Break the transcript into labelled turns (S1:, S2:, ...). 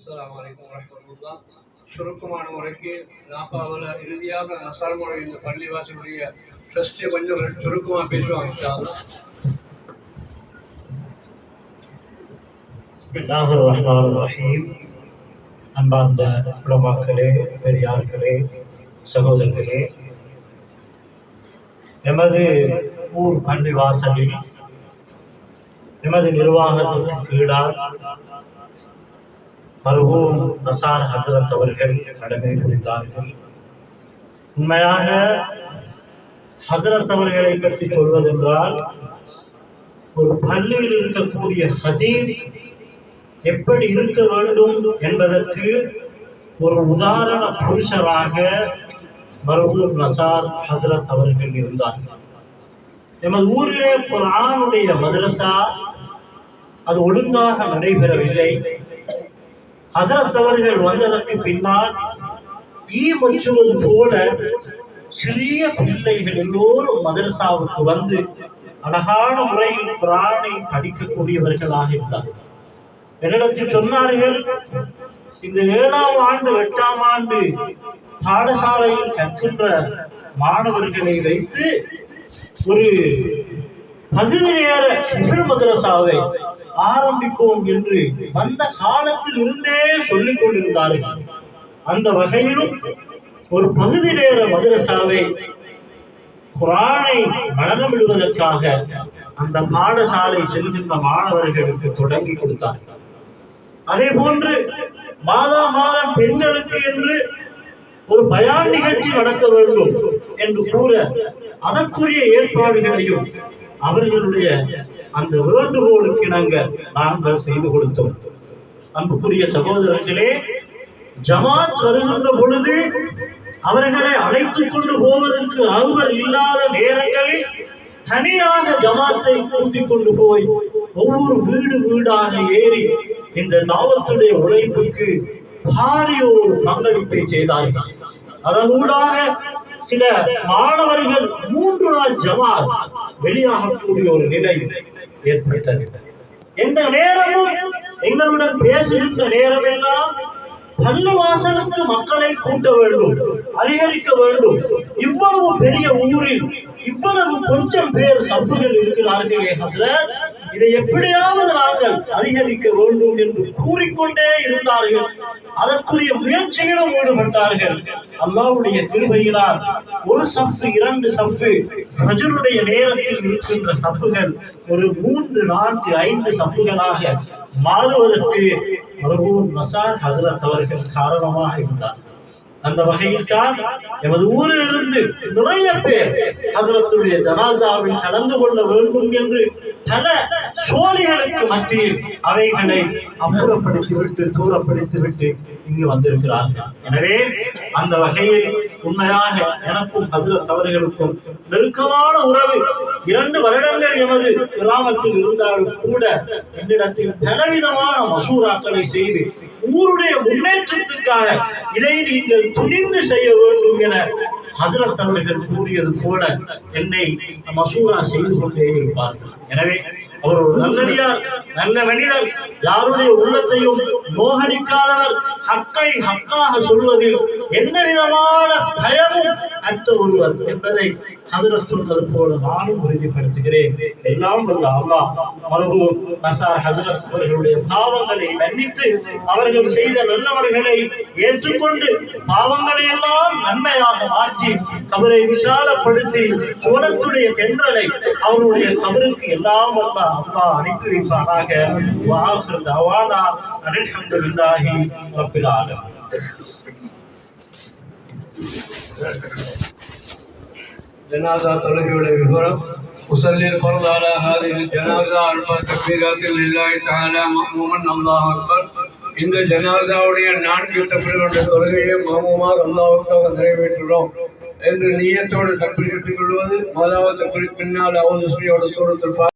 S1: அஸ்லாம் வலைக்கம் வரமத்துல்லா சுருக்கமான முறைக்கு நாப்பாவில் இறுதியாக அசாரமுறை இந்த பள்ளிவாசலுடைய ட்ரஸ்ட்டை கொஞ்சம் சுருக்கமாக பேசுவாங்க இன்ஷா அல்லாஹ்.
S2: ரஹீம் அன்பார்ந்த உலமாக்களே பெரியார்களே சகோதரர்களே. எமது ஊர் பள்ளி வாசலில் எமது நிர்வாகத்துக்கு கீழால் மருகூம் நசான் ஹசரத் அவர்கள் கடமை புரிந்தார்கள் உண்மையாக ஹசரத் அவர்களை பற்றி சொல்வதென்றால் ஒரு பள்ளியில் இருக்கக்கூடிய ஹதீர் எப்படி இருக்க வேண்டும் என்பதற்கு ஒரு உதாரண புருஷராக மருகூர் நசார் ஹசரத் அவர்கள் இருந்தார்கள் எமது ஊரிலே குர்ஆனுடைய மதரசா அது ஒழுங்காக நடைபெறவில்லை. ஹசரத் அவர்கள் வந்ததற்கு பின்னால் ஈ மச்சுவது போல சிறிய பிள்ளைகள் எல்லோரும் மதரசாவுக்கு வந்து அழகான முறையில் குரானை படிக்கக்கூடியவர்களாக இருந்தார்கள். என்னிடத்தில் சொன்னார்கள் இந்த ஏழாம் ஆண்டு எட்டாம் ஆண்டு பாடசாலையில் கற்கின்ற மாணவர்களை வைத்து ஒரு பகுதி நேர மதரசாவை ஆரம்பிப்போம் என்று அந்த காலத்தில் இருந்தே சொல்லிக் கொண்டிருந்தார்கள். அந்த வகையிலும் ஒரு பகுதி நேர மதரசாவை குரானை வழங்கமிடுவதற்காக அந்த பாடசாலை செல்கின்ற மாணவர்களுக்கு தொடங்கி கொடுத்தார். அதே போன்று மாதா மாதம் பெண்களுக்கு என்று ஒரு பயான் நிகழ்ச்சி நடத்த வேண்டும் என்று கூற அதற்குரிய ஏற்பாடுகளையும் அவர்களுடைய அந்த வேண்டுகோளுக்கு நாங்கள் நாங்கள் செய்து கொடுத்தோம். அன்புக்குரிய சகோதரர்களே ஜமாத் வருகின்ற பொழுது அவர்களை அழைத்துக் கொண்டு போவதற்கு அவர் இல்லாத நேரங்களில் தனியாக ஜமாத்தை கூட்டிக் கொண்டு போய் ஒவ்வொரு வீடு வீடாக ஏறி இந்த தாவத்துடைய உழைப்புக்கு பாரிய ஒரு பங்களிப்பை செய்தார்கள். அதனூடாக சில மாணவர்கள் மூன்று நாள் ஜமாத் வெளியாகக்கூடிய ஒரு நிலை ஏற்பட்டது. எந்த நேரமும் எங்களுடன் பேசுகின்ற நேரமெல்லாம் பள்ளிவாசலுக்கு மக்களை கூட்ட வேண்டும் அதிகரிக்க வேண்டும். இவ்வளவு பெரிய ஊரில் இவ்வளவு கொஞ்சம் பேர் சப்புகள் இருக்கிறார்களே ஹசரத். இதை எப்படியாவது நாங்கள் அதிகரிக்க வேண்டும் என்று கூறிக்கொண்டே இருந்தார்கள். அதற்குரிய முயற்சியிடம் ஈடுபட்டார்கள். அல்லாவுடைய கிருபையினால் ஒரு சஃப்பு இரண்டு சஃப்பு ஃபஜ்ருடைய நேரத்தில் இருக்கின்ற சப்புகள் ஒரு மூன்று நான்கு ஐந்து சப்புகளாக மாறுவதற்கு மரபூர் மசாத் ஹசரத் அவர்கள் காரணமாக இருந்தார். அந்த வகையில் தான் எமது ஊரில் இருந்து நிறைய பேர் ஹசரத்துடைய ஜனாசாவில் கலந்து கொள்ள வேண்டும் என்று பல சோழிகளுக்கு மத்தியில் அவைகளை அப்புறப்படுத்தி விட்டு தூரப்படுத்தி விட்டு இங்கு வந்திருக்கிறார்கள். எனவே அந்த வகையில் உண்மையாக எனக்கும் ஹசரத் அவர்களுக்கும் நெருக்கமான உறவு இரண்டு வருடங்கள் எமது கிராமத்தில் இருந்தாலும் கூட என்னிடத்தில் பலவிதமான மசூராக்களை செய்து ஊருடைய முன்னேற்றத்துக்காக இதை நீங்கள் துணிந்து செய்ய வேண்டும் என ஹசரத் அவர்கள் கூறியது போல என்னை மசூரா செய்து கொண்டே இருப்பார்கள். எனவே அவர் ஒரு நல்லடியார் நல்ல மனிதர். யாருடைய உள்ளத்தையும் மோகடிக்காதவர் ஹக்கை ஹக்காக சொல்வதில் எந்த விதமான பயமும் அற்ற ஒருவர் என்பதை ஹதரத் சொன்னது போல நானும் உறுதிப்படுத்துகிறேன். எல்லாம் வல்ல அல்லாஹ் மருகும் நசார் ஹசரத் அவர்களுடைய பாவங்களை மன்னித்து அவர்கள் செய்த நல்லவர்களை ஏற்றுக்கொண்டு பாவங்களை எல்லாம் நன்மையாக மாற்றி அவரை விசாலப்படுத்தி சோழத்துடைய தென்றலை அவருடைய கபருக்கு எல்லாம் வல்ல அல்லாஹ் அனுப்பி வைப்பாராக வாஹர் தவானா. அல்ஹம்துலில்லாஹி Thank you.
S1: ஜனாசா தொழுகையுடைய விவரம் முசல்லி فرض على هذه الجنازة أربع تكبيرات لله تعالى مأموما الله أكبر இந்த ஜனாசாவுடைய நான்கு தப்பிலுடைய தொழுகையை மாமுமாக அல்லாவுக்காக நிறைவேற்றுகிறோம் என்று நீயத்தோடு தப்பில் கொள்வது மாதாவத்தை பின்னால் அவது ஸ்ரீயோட சூரத்தில்